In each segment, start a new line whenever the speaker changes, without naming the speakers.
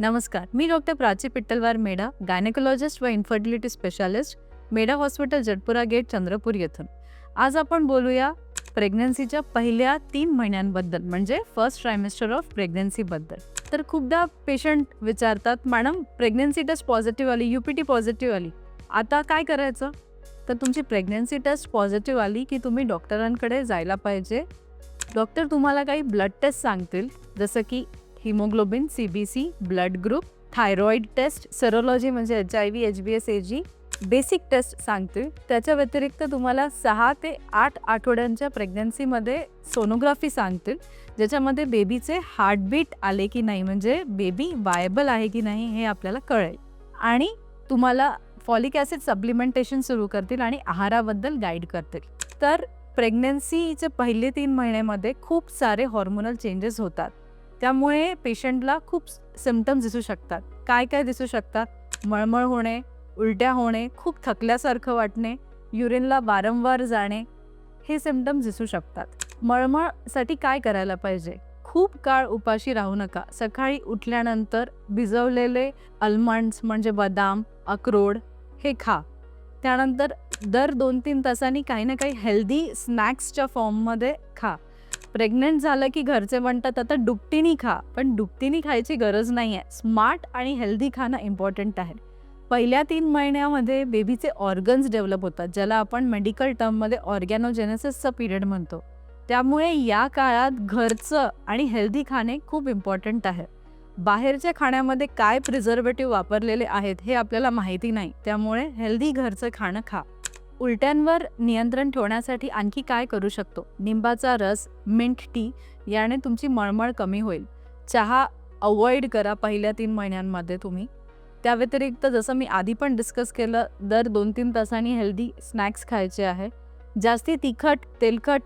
नमस्कार मी doctor Prachi Pittalwar Meda gynaecologist व infertility specialist Meda hospital Jatpura gate Chandrapur येथून. आज आपण बोलूया प्रेग्नन्सीच्या पहिल्या तीन महिन्यांबद्दल म्हणजे फर्स्ट ट्रायमेस्टर ऑफ प्रेग्नन्सीबद्दल तर खूपदा पेशंट विचारतात मॅडम प्रेग्नन्सी टेस्ट पॉझिटिव्ह आली यू पी टी पॉझिटिव्ह आली. आता काय करायचं? तर तुमची प्रेग्नन्सी टेस्ट पॉझिटिव्ह आली की तुम्ही डॉक्टरांकडे जायला पाहिजे. डॉक्टर तुम्हाला काही ब्लड टेस्ट सांगतील जसं की haemoglobin C B C blood group thyroid test serology म्हणजे H I V H B S A G basic test सांगतील त्याच्या व्यतिरिक्त तुम्हाला सहा ते आठ आठवड्यांच्या प्रेग्नन्सीमध्ये सोनोग्राफी सांगतील ज्याच्यामध्ये बेबीचे हार्टबीट आले की नाही म्हणजे बेबी वायबल आहे की नाही हे आपल्याला कळेल. आणि तुम्हाला फॉलिक ॲसिड सप्लिमेंटेशन सुरू करतील आणि आहाराबद्दल गाईड करतील. तर प्रेग्नन्सीचे पहिले तीन महिन्यामध्ये खूप सारे हॉर्मोनल चेंजेस होतात. त्यामुळे पेशंटला खूप सिमटम्स दिसू शकतात. काय काय दिसू शकतात? मळमळ होणे उलट्या होणे खूप थकल्यासारखं वाटणे युरिनला वारंवार जाणे हे सिमटम्स दिसू शकतात. मळमळसाठी काय करायला पाहिजे? खूप काळ उपाशी राहू नका. सकाळी उठल्यानंतर भिजवलेले अल्मंड्स म्हणजे बदाम अक्रोड हे खा. त्यानंतर दर दोन तीन तासांनी काही ना काही हेल्दी स्नॅक्सच्या फॉर्ममध्ये खा. प्रेग्नंट झालं की घरचे म्हणतात आता डुबटीनी खा. पण डुबटीनी खायची गरज नाही आहे स्मार्ट आणि हेल्दी खाणं इम्पॉर्टंट आहे. पहिल्या तीन महिन्यामध्ये बेबीचे ऑर्गन्स डेव्हलप होतात ज्याला आपण मेडिकल टर्ममध्ये ऑर्गॅनोजेनेसिसचा पिरियड म्हणतो. त्यामुळे या काळात घरचं आणि हेल्दी खाणे खूप इम्पॉर्टंट आहे. बाहेरच्या खाण्यामध्ये काय प्रिझर्वेटिव्ह वापरलेले आहेत हे आपल्याला माहिती नाही. त्यामुळे हेल्दी घरचं खाणं खा. उलट्यांवर नियंत्रण ठेवण्यासाठी आणखी काय करू शकतो? निंबाचा रस मिंट टी याने तुमची मळमळ कमी होईल. चहा अवॉइड करा पहिल्या तीन महिन्यांमध्ये तुम्ही. त्या व्यतिरिक्त जसं मी आधी पण डिस्कस केलं दर दोन तीन तासांनी हेल्दी स्नॅक्स खायचे आहे. जास्ती तिखट तेलकट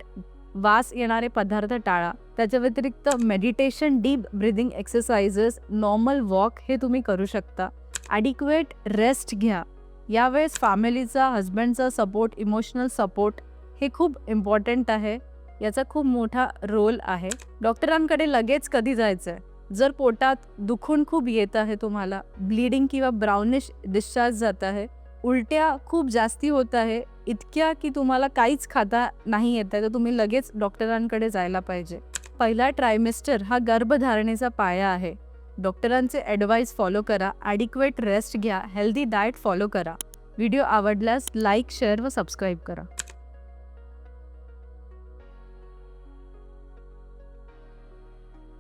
वास येणारे पदार्थ टाळा. त्याच्या व्यतिरिक्त meditation deep breathing exercises normal walk हे तुम्ही करू शकता. ॲडिक्वेट रेस्ट घ्या. यावेळेस फॅमिलीचा हजबंडचा सपोर्ट इमोशनल सपोर्ट हे खूप इम्पॉर्टंट आहे. याचा खूप मोठा रोल आहे. डॉक्टरांकडे लगेच कधी जायचं आहे जर पोटात दुखून खूप येत आहे तुम्हाला ब्लिडिंग किंवा ब्राउनिश डिस्चार्ज जात आहे उलट्या खूप जास्ती होत आहे इतक्या की तुम्हाला काहीच खाता नाही येत आहे तर तुम्ही लगेच डॉक्टरांकडे जायला पाहिजे. पहिला ट्रायमेस्टर हा गर्भधारणेचा पाया आहे. डॉक्टरांचे ॲडवाईस फॉलो करा ॲडिक्वेट रेस्ट घ्या हेल्दी डाएट फॉलो करा. व्हिडिओ आवडल्यास लाईक शेअर व सबस्क्राईब करा.